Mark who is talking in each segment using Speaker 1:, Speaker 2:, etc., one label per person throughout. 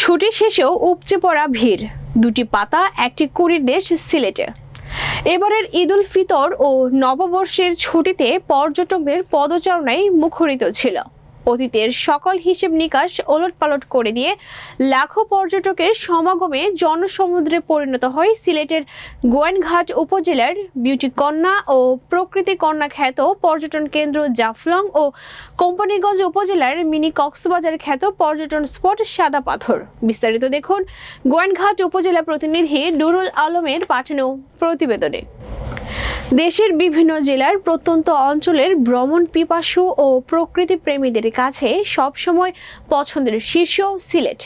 Speaker 1: ছুটি শেষেও উপচে পড়া ভিড়। দুটি পাতা, একটি কুড়ির দেশ সিলেটে। এবারের ঈদ উল ফিতর ও নববর্ষের ছুটিতে পর্যটকদের পদচারণায় মুখরিত ছিল। অতীতের সকল হিসেব নিকাশ ওলট পালট করে দিয়ে লাখো পর্যটকের সমাগমে জনসমুদ্রে পরিণত হয় সিলেটের গোয়েনঘাট উপজেলার বিউটি কন্যা ও প্রকৃতি কন্যা খ্যাত পর্যটন কেন্দ্র জাফলং ও কোম্পানিগঞ্জ উপজেলার মিনি কক্সবাজার খ্যাত পর্যটন স্পট সাদা পাথর। বিস্তারিত দেখুন গোয়েনঘাট উপজেলা প্রতিনিধি নুরুল আলমের পাঠানো প্রতিবেদনে। দেশের বিভিন্ন জেলার প্রত্যন্ত অঞ্চলের ভ্রমণ পিপাসু ও প্রকৃতি প্রেমীদের কাছে সবসময় পছন্দের শীর্ষ সিলেট।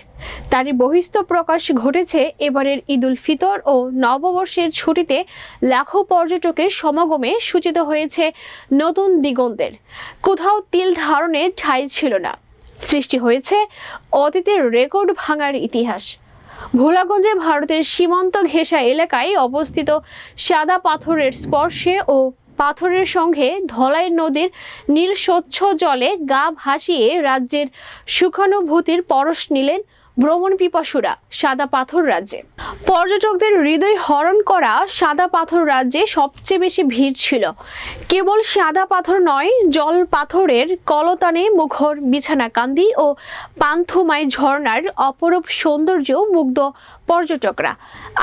Speaker 1: তারই বহিস্থ প্রকাশ ঘটেছে এবারের ঈদুল ফিতর ও নববর্ষের ছুটিতে লাখো পর্যটকের সমাগমে সূচিত হয়েছে নতুন দিগন্তের। কোথাও তিল ধারণের ঠাঁই ছিল না। সৃষ্টি হয়েছে অতীতের রেকর্ড ভাঙার ইতিহাস। ভোলাগঞ্জে ভারতের সীমান্ত ঘেঁষা এলাকায় অবস্থিত সাদা পাথরের স্পর্শে ও পাথরের সঙ্গে ধলাই নদীর নীল স্বচ্ছ জলে গা ভাসিয়ে রাজ্যের সুখানুভূতির পরশ নিলেন ভ্রমণ পিপাসুরা সাদা পাথর রাজ্যে। পর্যটকদের হৃদয় হরণ করা সাদা পাথর রাজ্যে সবচেয়ে বেশি ভিড় ছিল। কেবল সাদা পাথর নয়, জল পাথরের কলতানে মুখর বিছানা কান্দি ও পান্থমাই ঝর্ণার অপরূপ সৌন্দর্য মুগ্ধ পর্যটকরা।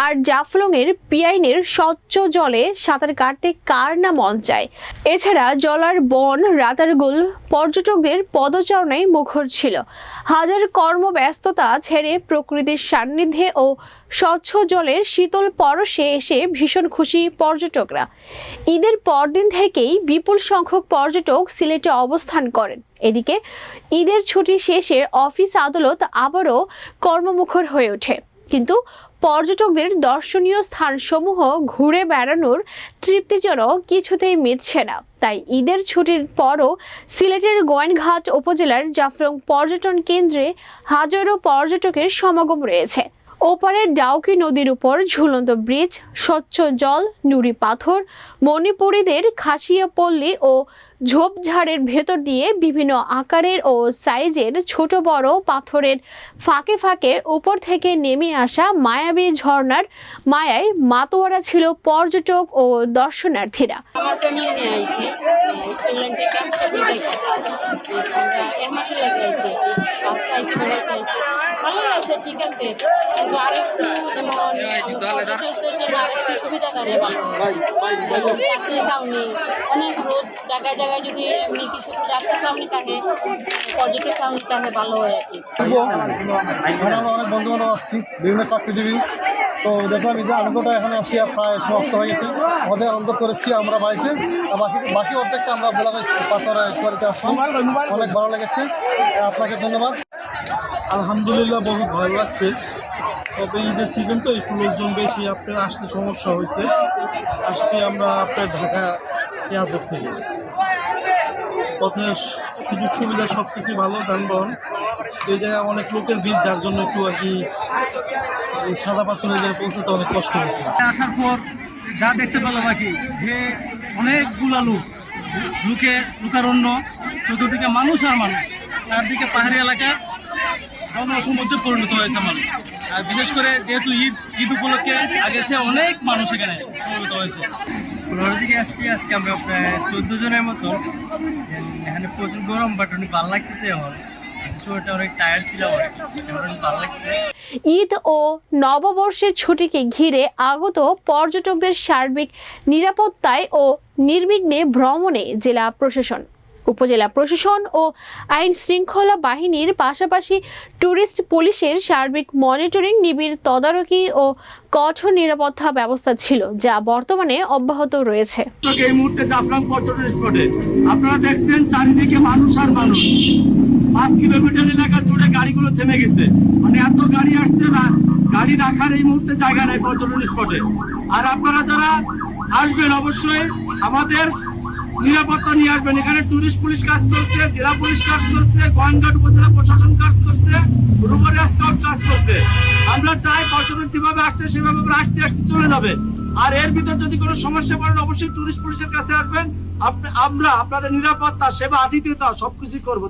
Speaker 1: আর জাফলংয়ের পিয়াইনের স্বচ্ছ জলে সাঁতার কাটতে কার না মন চায়? এছাড়া জলার বন, রাতারগুল পর্যটকদের পদচারণায় মুখর ছিল। হাজার কর্মব্যস্ততা ছেড়ে প্রকৃতির সান্নিধ্যে ও স্বচ্ছ জলের শীতল পরশে এসে ভীষণ খুশি পর্যটকরা। ঈদের পরদিন থেকেই বিপুল সংখ্যক পর্যটক সিলেটে অবস্থান করেন। এদিকে, ঈদের ছুটি শেষে অফিস আদালত আবারও কর্মমুখর হয়ে ওঠে। কিন্তু পর্যটকদের দর্শনীয় স্থানসমূহ ঘুরে বেড়ানোর তৃপ্তিজনক কিছুতেই মিটছে না। তাই ঈদের ছুটির পরও সিলেটের গোয়েনঘাট উপজেলার জাফরং পর্যটন কেন্দ্রে হাজারো পর্যটকের সমাগম রয়েছে। ওপারে ডাউকি নদীর উপর ঝুলন্ত ব্রিজ, স্বচ্ছ জল, নুড়ি পাথর, মণিপুরীদের খাসিয়া পল্লী ও ঝোপঝাড়ের ভেতর দিয়ে বিভিন্ন আকারের ও সাইজের ছোট বড় পাথরের ফাঁকে ফাঁকে উপর থেকে নেমে আসা মায়াবী ঝর্ণার মায়ায় মাতোয়ারা ছিল পর্যটক ও দর্শনার্থীরা।
Speaker 2: ঠিক আছে। অনেক রোদ, জায়গায় জায়গায় যদি এমনি কিছু যাত্রী ছাউনি থাকে পর্যটক ছাউনি থাকে ভালো হয় আর কি।
Speaker 3: এখানে আমরা অনেক বন্ধু বান্ধব আসছি বিভিন্ন চাকরিজীবী। তো দেখলাম যে আনন্দটা এখানে আসিয়া প্রায় সমাপ্ত হয়ে গেছে। আমাদের আনন্দ করেছি আমরা বাড়িতে। আর বাকি বাকি অর্ধেকটা আমরা বোলাবেশ পাথর কোয়ারিতে আসলাম। অনেক ভালো লেগেছে। আপনাকে ধন্যবাদ।
Speaker 4: আলহামদুলিল্লাহ বহুত ভালো লাগছে। তবে ঈদের সিজন তো একটু লোকজন বেশি আপনার আসতে সমস্যা হয়েছে। আসছি আমরা আপনার ঢাকা এয়ারপোর্ট থেকে। পথে সুযোগ সুবিধা সব কিছুই ভালো, যানবাহন। এই জায়গায় অনেক লোকের ভিড়, যার জন্য একটু আর কি সাদা পাথরের জায়গায় পৌঁছাতে অনেক কষ্ট হয়েছে।
Speaker 5: আসার পর যা দেখতে পেলাম আর কি, যে অনেকগুলা লোক, লুকে, লুকারণ্য, চতুর্দিকে মানুষ আর মানুষ। চারদিকে পাহাড়ি এলাকা পরিণত হয়েছে মানুষ। আর বিশেষ করে যেহেতু ঈদ ঈদ উপলক্ষে আগের চেয়ে অনেক মানুষ এখানে সমবেত হয়েছে। পনেরো দিকে আসছি আজকে আমরা প্রায় চোদ্দ জনের মতো। এখানে প্রচুর গরম বাট অনেক ভালো লাগতেছে লাগছে।
Speaker 1: ঈদ ও নববর্ষের ছুটিকে ঘিরে আগত পর্যটকদের সার্বিক নিরাপত্তায় ও নির্বিঘ্নে ভ্রমণে জেলা প্রশাসন। উপজেলা প্রশাসন ও আইন শৃঙ্খলা বাহিনীর পাশাপাশি ট্যুরিস্ট পুলিশের সার্বিক মনিটরিং, নিবিড় তদারকি ও কঠোর নিরাপত্তা ব্যবস্থা ছিল, যা বর্তমানে অব্যাহত রয়েছে।
Speaker 5: এই মুহূর্তে পর্যটন স্পটে। আপনারা দেখছেন, চারিদিকে মানুষ আর মানুষ। পাঁচ কিলোমিটার এলাকা জুড়ে গাড়িগুলো থেমে গেছে। মানে এত গাড়ি আসছে না, গাড়ি রাখার এই মুহূর্তে জায়গা নেই পর্যটন স্পটে। আর আপনারা যারা আসবেন, অবশ্যই আমাদের নিরাপত্তা নিয়ে আসবেন। এখানে টুরিস্ট পুলিশ কাজ করছে, জেলা পুলিশ কাজ করছে, গোয়ানঘাট উপজেলা প্রশাসন কাজ করছে রুবারি স্কাউট কাজ করছে। আমরা চাই পর্যটন কীভাবে আসছে, সেভাবে আমরা আসতে আসতে চলে যাবে। আর এর ভিতরে যদি কোনো সমস্যা পড়েন, অবশ্যই টুরিস্ট পুলিশের কাছে আসবেন। আমরা আপনাদের নিরাপত্তা, সেবা, আতিথ্যতা সবকিছুই করব।